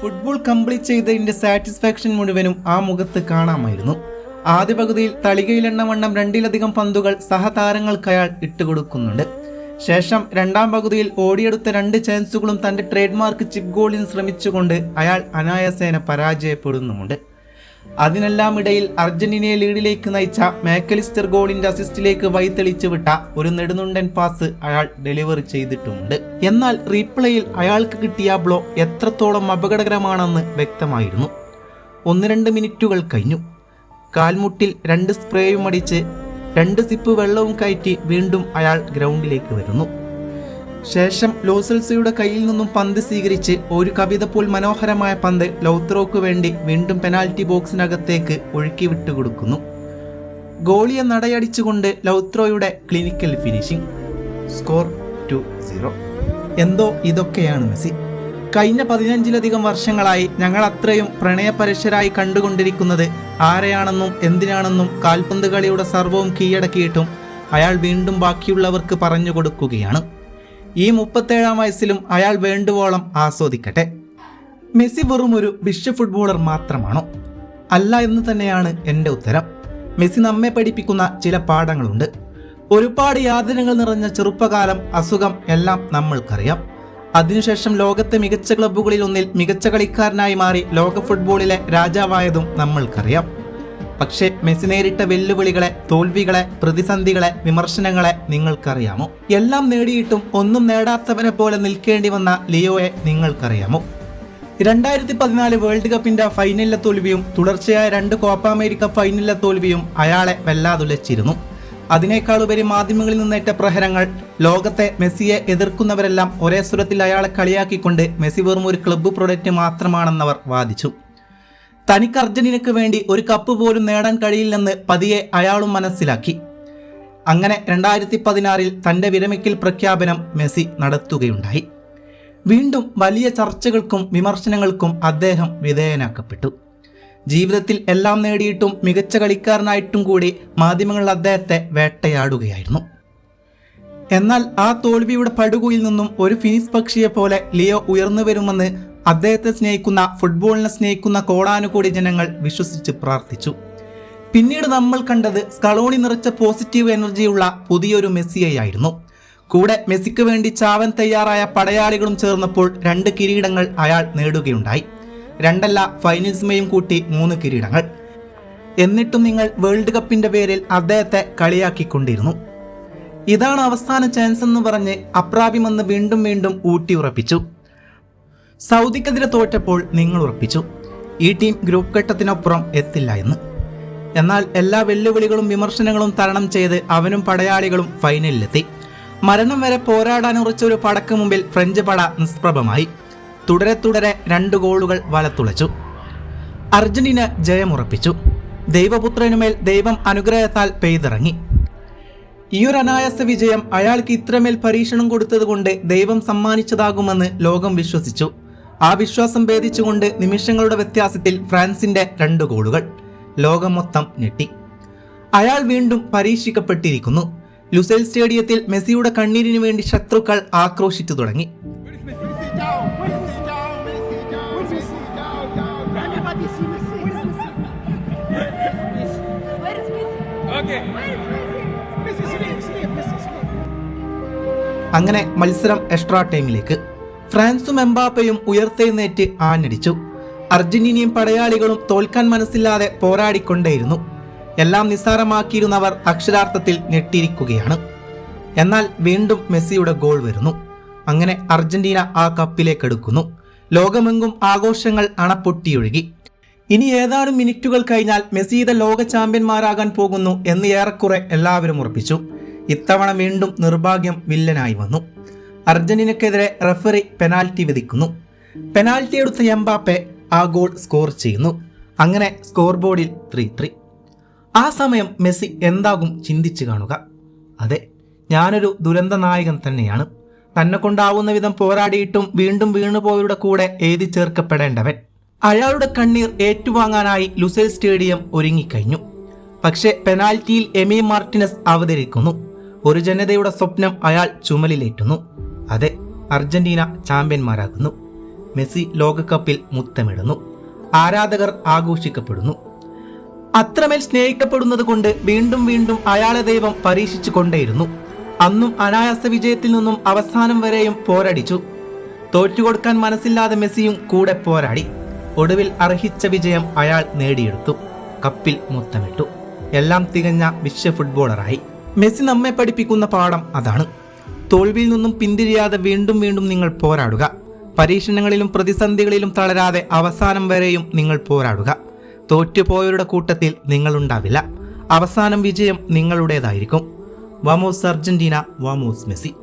Football complete ചെയ്തതിന്റെ satisfaction മുഴുവനും ആ മുഖത്ത് കാണാമായിരുന്നു. ആദ്യ പകുതിയിൽ തളികയിലെണ്ണവണ്ണം രണ്ടിലധികം പന്തുകൾ സഹതാരങ്ങൾക്ക് അയാൾ ഇട്ടുകൊടുക്കുന്നുണ്ട് ശേഷം രണ്ടാം പകുതിയിൽ ഓടിയെടുത്ത രണ്ട് ചാൻസുകളും തന്റെ ട്രേഡ് മാർക്ക് ചിപ്പ് ഗോളിന് ശ്രമിച്ചുകൊണ്ട് അയാൾ അനായാസേന പരാജയപ്പെടുന്നുമുണ്ട്. അതിനെല്ലാം ഇടയിൽ അർജന്റീനയെ ലീഡിലേക്ക് നയിച്ച മാക്കലിസ്റ്റർ ഗോളിന്റെ അസിസ്റ്റിലേക്ക് വഴിതെളിച്ചു വിട്ട ഒരു നെടുനുണ്ടൻ പാസ് അയാൾ ഡെലിവറി ചെയ്തിട്ടുണ്ട്. എന്നാൽ റീപ്ലേയിൽ അയാൾക്ക് കിട്ടിയ ബ്ലോ എത്രത്തോളം അപകടകരമാണെന്ന് വ്യക്തമായിരുന്നു. ഒന്ന് രണ്ട് മിനിറ്റുകൾ കഴിഞ്ഞു. കാൽമുട്ടിൽ രണ്ട് സ്പ്രേയും അടിച്ച് രണ്ട് സിപ്പ് വെള്ളവും കയറ്റി വീണ്ടും അയാൾ ഗ്രൗണ്ടിലേക്ക് വരുന്നു. ശേഷം ലോസൽസയുടെ കയ്യിൽ നിന്നും പന്ത് സ്വീകരിച്ച് ഒരു കവിത പോൽ മനോഹരമായ പന്ത് ലൗത്രോക്ക് വേണ്ടി വീണ്ടും പെനാൽറ്റി ബോക്സിനകത്തേക്ക് ഒഴുക്കി വിട്ടുകൊടുക്കുന്നു ഗോളിയെ നടയടിച്ചുകൊണ്ട് ലൗത്രോയുടെ clinical finishing. Score two zero. എന്തോ ഇതൊക്കെയാണ് മെസ്സി. കഴിഞ്ഞ പതിനഞ്ചിലധികം വർഷങ്ങളായി ഞങ്ങൾ അത്രയും പ്രണയപരശരായി കണ്ടുകൊണ്ടിരിക്കുന്നത് ആരെയാണെന്നും എന്തിനാണെന്നും കാൽപന്ത് കളിയുടെ സർവവും കീഴടക്കിയിട്ടും അയാൾ വീണ്ടും ബാക്കിയുള്ളവർക്ക് പറഞ്ഞു കൊടുക്കുകയാണ്. ഈ മുപ്പത്തേഴാം വയസ്സിലും അയാൾ വേണ്ടുവോളം ആസ്വദിക്കട്ടെ. മെസ്സി വെറും ഒരു വിശ്വ ഫുട്ബോളർ മാത്രമാണോ? അല്ല എന്ന് തന്നെയാണ് എന്റെ ഉത്തരം. മെസ്സി നമ്മെ പഠിപ്പിക്കുന്ന ചില പാഠങ്ങളുണ്ട്. ഒരുപാട് യാതനകൾ നിറഞ്ഞ ചെറുപ്പകാലം അസുഖം എല്ലാം നമ്മൾക്കറിയാം. അതിനുശേഷം ലോകത്തെ മികച്ച ക്ലബ്ബുകളിൽ ഒന്നിൽ മികച്ച കളിക്കാരനായി മാറി ലോക ഫുട്ബോളിലെ രാജാവായതും നമ്മൾക്കറിയാം. പക്ഷേ മെസ്സി നേരിട്ട വെല്ലുവിളികളെ തോൽവികളെ പ്രതിസന്ധികളെ വിമർശനങ്ങളെ നിങ്ങൾക്കറിയാമോ? എല്ലാം നേടിയിട്ടും ഒന്നും നേടാത്തവനെ പോലെ നിൽക്കേണ്ടി വന്ന ലിയോയെ നിങ്ങൾക്കറിയാമോ? രണ്ടായിരത്തി പതിനാല് വേൾഡ് കപ്പിന്റെ ഫൈനലിലെ തോൽവിയും തുടർച്ചയായ രണ്ട് കോപ്പ അമേരിക്ക ഫൈനലിലെ തോൽവിയും അയാളെ വല്ലാതുലച്ചിരുന്നു. അതിനേക്കാളുപരി മാധ്യമങ്ങളിൽ നിന്നേറ്റ പ്രഹരങ്ങൾ ലോകത്തെ മെസ്സിയെ എതിർക്കുന്നവരെല്ലാം ഒരേ സ്വരത്തിൽ അയാളെ കളിയാക്കിക്കൊണ്ട് മെസ്സി വെറും ഒരു ക്ലബ്ബ് പ്രൊഡക്റ്റ് മാത്രമാണെന്നവർ വാദിച്ചു. തനിക്ക് അർജന്റീനയ്ക്ക് വേണ്ടി ഒരു കപ്പ് പോലും നേടാൻ കഴിയില്ലെന്ന് പതിയെ അയാളും മനസ്സിലാക്കി. അങ്ങനെ രണ്ടായിരത്തി പതിനാറിൽ തന്റെ വിരമിക്കൽ പ്രഖ്യാപനം മെസ്സി നടത്തുകയുണ്ടായി. വീണ്ടും വലിയ ചർച്ചകൾക്കും വിമർശനങ്ങൾക്കും അദ്ദേഹം വിധേയനാക്കപ്പെട്ടു. ജീവിതത്തിൽ എല്ലാം നേടിയിട്ടും മികച്ച കളിക്കാരനായിട്ടും കൂടി മാധ്യമങ്ങൾ അദ്ദേഹത്തെ വേട്ടയാടുകയായിരുന്നു. എന്നാൽ ആ തോൽവിയുടെ പടുകുയിൽ നിന്നും ഒരു ഫിനിസ് പക്ഷിയെ പോലെ ലിയോ ഉയർന്നു വരുമെന്ന് അദ്ദേഹത്തെ സ്നേഹിക്കുന്ന ഫുട്ബോളിനെ സ്നേഹിക്കുന്ന കോടാനുകൂടി ജനങ്ങൾ വിശ്വസിച്ച് പ്രാർത്ഥിച്ചു. പിന്നീട് നമ്മൾ കണ്ടത് സ്കളോണി നിറച്ച പോസിറ്റീവ് എനർജിയുള്ള പുതിയൊരു മെസ്സിയായിരുന്നു കൂടെ മെസ്സിക്ക് വേണ്ടി ചാവൻ തയ്യാറായ പടയാളികളും ചേർന്നപ്പോൾ രണ്ട് കിരീടങ്ങൾ അയാൾ നേടുകയുണ്ടായി. രണ്ടല്ല ഫൈനൽസുമേയും കൂട്ടി മൂന്ന് കിരീടങ്ങൾ. എന്നിട്ടും നിങ്ങൾ വേൾഡ് കപ്പിന്റെ പേരിൽ അദ്ദേഹത്തെ കളിയാക്കിക്കൊണ്ടിരുന്നു. ഇതാണ് അവസാന ചാൻസ് എന്ന് പറഞ്ഞ് അപ്രാപ്യമെന്ന് വീണ്ടും വീണ്ടും ഊട്ടിയുറപ്പിച്ചു. സൗദിക്കെതിരെ തോറ്റപ്പോൾ നിങ്ങൾ ഉറപ്പിച്ചു. ഈ ടീം ഗ്രൂപ്പ് ഘട്ടത്തിനപ്പുറം എത്തില്ല എന്ന്. എന്നാൽ എല്ലാ വെല്ലുവിളികളും വിമർശനങ്ങളും തരണം ചെയ്ത് അവനും പടയാളികളും ഫൈനലിലെത്തി. മരണം വരെ പോരാടാൻ ഉറച്ച ഒരു പടക്ക് മുമ്പിൽ ഫ്രഞ്ച് പട നിഷ്പ്രഭമായി. തുടരെ തുടരെ രണ്ട് ഗോളുകൾ വലത്തുളച്ചു. അർജന്റീന ജയമുറപ്പിച്ചു ദൈവപുത്രനുമേൽ ദൈവം അനുഗ്രഹത്താൽ പെയ്തിറങ്ങി. ഈ ഒരു അനായാസ വിജയം അയാൾക്ക് ഇത്രമേൽ പരീക്ഷണം കൊടുത്തതുകൊണ്ട് ദൈവം സമ്മാനിച്ചതാകുമെന്ന് ലോകം വിശ്വസിച്ചു. ആ വിശ്വാസം ഭേദിച്ചുകൊണ്ട് നിമിഷങ്ങളുടെ വ്യത്യാസത്തിൽ ഫ്രാൻസിന്റെ രണ്ട് ഗോളുകൾ. ലോകം മൊത്തം ഞെട്ടി. അയാൾ വീണ്ടും പരീക്ഷിക്കപ്പെട്ടിരിക്കുന്നു. ലുസൈൽ സ്റ്റേഡിയത്തിൽ മെസ്സിയുടെ കണ്ണീരിനു വേണ്ടി ശത്രുക്കൾ ആക്രോശിച്ചു തുടങ്ങി. അങ്ങനെ മത്സരം എക്സ്ട്രാ ടൈമിലേക്ക്. ഫ്രാൻസും എംബാപ്പയും ഉയർത്തെഴുന്നേറ്റ് ആഞ്ഞടിച്ചു. അർജന്റീനയും പടയാളികളും തോൽക്കാൻ മനസ്സില്ലാതെ പോരാടിക്കൊണ്ടേയിരുന്നു. എല്ലാം നിസ്സാരമാക്കിയിരുന്നവർ അക്ഷരാർത്ഥത്തിൽ ഞെട്ടിയിരിക്കുകയാണ്. എന്നാൽ വീണ്ടും മെസ്സിയുടെ ഗോൾ വരുന്നു. അങ്ങനെ അർജന്റീന ആ കപ്പിലേക്കെടുക്കുന്നു. ലോകമെങ്ങും ആഘോഷങ്ങൾ അണപ്പൊട്ടിയൊഴുകി. ഇനി ഏതാനും മിനിറ്റുകൾ കഴിഞ്ഞാൽ മെസ്സിയുടെ ലോക ചാമ്പ്യന്മാരാകാൻ പോകുന്നു എന്ന് ഏറെക്കുറെ എല്ലാവരും ഉറപ്പിച്ചു. ഇത്തവണ വീണ്ടും നിർഭാഗ്യം വില്ലനായി വന്നു. അർജന്റീനക്കെതിരെ റഫറി പെനാൽറ്റി വിധിക്കുന്നു. പെനാൽറ്റി എടുത്ത എംബാപ്പെ ആ ഗോൾ സ്കോർ ചെയ്യുന്നു. അങ്ങനെ സ്കോർ ബോർഡിൽ ത്രീ ത്രീ. ആ സമയം മെസ്സി എന്താകും ചിന്തിച്ചു കാണുക. അതെ ഞാനൊരു ദുരന്ത നായകൻ തന്നെയാണ്. തന്നെ കൊണ്ടാവുന്ന വിധം പോരാടിയിട്ടും വീണ്ടും വീണുപോയവരുടെ കൂടെ എഴുതി ചേർക്കപ്പെടേണ്ടവൻ. അയാളുടെ കണ്ണീർ ഏറ്റുവാങ്ങാനായി ലുസൈൽ സ്റ്റേഡിയം ഒരുങ്ങിക്കഴിഞ്ഞു. പക്ഷേ പെനാൽറ്റിയിൽ എമി മാർട്ടിനസ് അവതരിക്കുന്നു. ഒരു ജനതയുടെ സ്വപ്നം അയാൾ ചുമലിലേറ്റുന്നു. അതെ അർജന്റീന ചാമ്പ്യന്മാരാകുന്നു. മെസ്സി ലോകകപ്പിൽ മുത്തമിടുന്നു. ആരാധകർ ആഘോഷിക്കപ്പെടുന്നു. അത്രമേൽ സ്നേഹിക്കപ്പെടുന്നത് കൊണ്ട് വീണ്ടും വീണ്ടും അയാളെ ദൈവം പരീക്ഷിച്ചു കൊണ്ടേയിരുന്നു. അന്നും അനായാസ വിജയത്തിൽ നിന്നും അവസാനം വരെയും പോരടിച്ചു. തോറ്റുകൊടുക്കാൻ മനസ്സില്ലാതെ മെസ്സിയും കൂടെ പോരാടി. ഒടുവിൽ അർഹിച്ച വിജയം അയാൾ നേടിയെടുത്തു. കപ്പിൽ മുത്തമിട്ടു. എല്ലാം തികഞ്ഞ വിശ്വ ഫുട്ബോളറായി. മെസ്സി നമ്മെ പഠിപ്പിക്കുന്ന പാഠം അതാണ്. തോൽവിയിൽ നിന്നും പിന്തിരിയാതെ വീണ്ടും വീണ്ടും നിങ്ങൾ പോരാടുക. പരീക്ഷണങ്ങളിലും പ്രതിസന്ധികളിലും തളരാതെ അവസാനം വരെയും നിങ്ങൾ പോരാടുക. തോറ്റുപോയവരുടെ കൂട്ടത്തിൽ നിങ്ങളുണ്ടാവില്ല അവസാനം വിജയം നിങ്ങളുടേതായിരിക്കും. വാമോസ് അർജന്റീന വാമോസ് മെസ്സി.